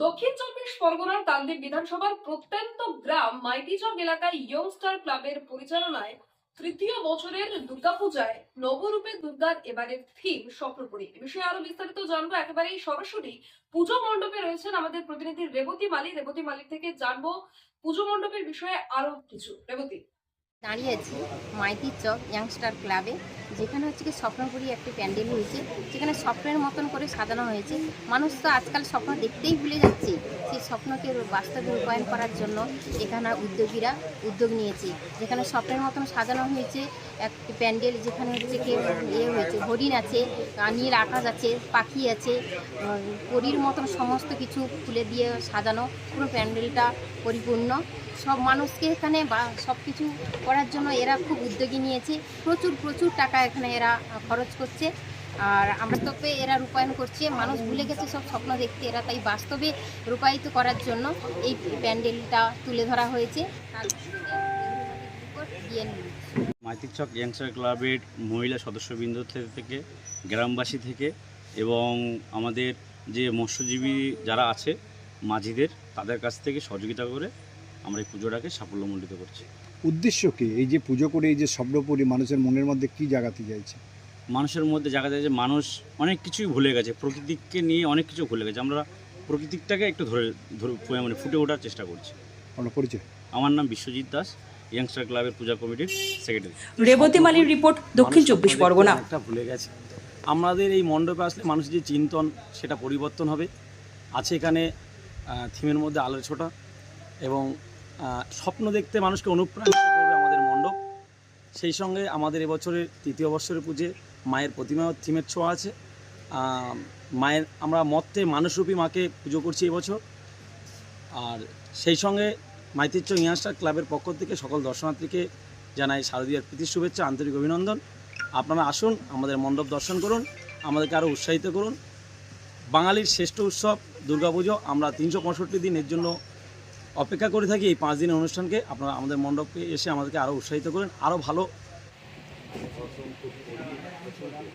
দক্ষিণ চব্বিশ পরগনার তালদি বিধানসভার প্রত্যন্ত গ্রাম মাইতিচক এলাকায় ইয়ংস্টার ক্লাবের পরিচালনায় তৃতীয় বছরের দুর্গাপূজায় নবরূপে দুর্গার এবারের থিম স্বপ্নপুরী এ বিষয়ে আরও বিস্তারিত জানব। একেবারেই সরাসরি পুজো মণ্ডপে রয়েছেন আমাদের প্রতিনিধি রেবতী মালি রেবতী মালিক থেকে জানব পুজো মণ্ডপের বিষয়ে আরও কিছু। রেবতী দাঁড়িয়ে আছি মাইতির চক ইয়াংস্টার ক্লাবে যেখানে হচ্ছে কি স্বপ্নপুরি একটি প্যান্ডেল হয়েছে, যেখানে স্বপ্নের মতন করে সাজানো হয়েছে। মানুষ তো আজকাল স্বপ্ন দেখতেই ভুলে যাচ্ছে, সেই স্বপ্নকে বাস্তবে রূপায়ণ করার জন্য এখানে উদ্যোগীরা উদ্যোগ নিয়েছে। যেখানে স্বপ্নের মতন সাজানো হয়েছে, একটি প্যান্ডেল যেখানে হচ্ছে কি ইয়ে হয়েছে, হরিণ আছে নীল আকাশ আছে, পাখি আছে পরীর মতন সমস্ত কিছু ফুলে দিয়ে সাজানো, পুরো প্যান্ডেলটা পরিপূর্ণ। সব মানুষকে এখানে বা সব কিছু করার জন্য এরা খুব উদ্যোগী নিয়েছে। প্রচুর প্রচুর টাকা এখানে এরা খরচ করছে। আর আমরা তোকে এরা রূপায়ণ করছে। মানুষ ভুলে গেছে সব স্বপ্ন দেখতে এরা। তাই বাস্তবে রূপায়িত করার জন্য এই প্যান্ডেলটা তুলে ধরা হয়েছে। মাইতিরচক ইয়াংস্টার ক্লাবের মহিলা সদস্যবৃন্দ থেকে, গ্রামবাসী থেকে এবং আমাদের যে মৎস্যজীবী যারা আছে মাঝিদের, তাদের কাছ থেকে সহযোগিতা করে আমরা এই পুজোটাকে সাফল্যমণ্ডিত করছি। উদ্দেশ্য কি? এই যে পুজো করে এই যে স্বপ্নপুরী মানুষের মনের মধ্যে কি জাগাতে চাইছে? মানুষের মধ্যে জাগাতে চাইছে মানুষ অনেক কিছুই ভুলে গেছে প্রকৃতিকে নিয়ে অনেক কিছু ভুলে গেছে। আমরা প্রকৃতিটাকে একটু ধরে ধরে মানে ফুটে ওঠার চেষ্টা করছি। আপনার পরিচয়? আমার নাম বিশ্বজিৎ দাস ইয়াংস্টার ক্লাবের পূজা কমিটির সেক্রেটারি রেবতী মালির রিপোর্ট দক্ষিণ চব্বিশ পরগনা। অনেকটা ভুলে গেছে। আমাদের এই মণ্ডপে আসলে মানুষের যে চিন্তন সেটা পরিবর্তন হবে। আছে এখানে থিমের মধ্যে আলোর ছোটা এবং স্বপ্ন দেখতে মানুষকে অনুপ্রাণিত করবে আমাদের মণ্ডপ। সেই সঙ্গে আমাদের এবছরের তৃতীয় বৎসরের পুজো, মায়ের প্রতিমা থিমের ছোঁয়া আছে। মায়ের, আমরা মত্তে মানুষরূপী মাকে পুজো করছি এবছর। আর সেই সঙ্গে মাইতিচ্চ ইয়াংস্টার ক্লাবের পক্ষ থেকে সকল দর্শনার্থীকে জানাই শারদীয়ার প্রীতির শুভেচ্ছা, আন্তরিক অভিনন্দন। আপনারা আসুন, আমাদের মণ্ডপ দর্শন করুন, আমাদেরকে আরও উৎসাহিত করুন। বাঙালির শ্রেষ্ঠ উৎসব দুর্গাপুজো, আমরা তিনশো পঁয়ষট্টি দিন এর জন্য অপেক্ষা করে থাকি এই পাঁচ দিনের অনুষ্ঠানকে। আপনারা আমাদের মণ্ডপে এসে আমাদেরকে আরও উৎসাহিত করেন আরও ভালো।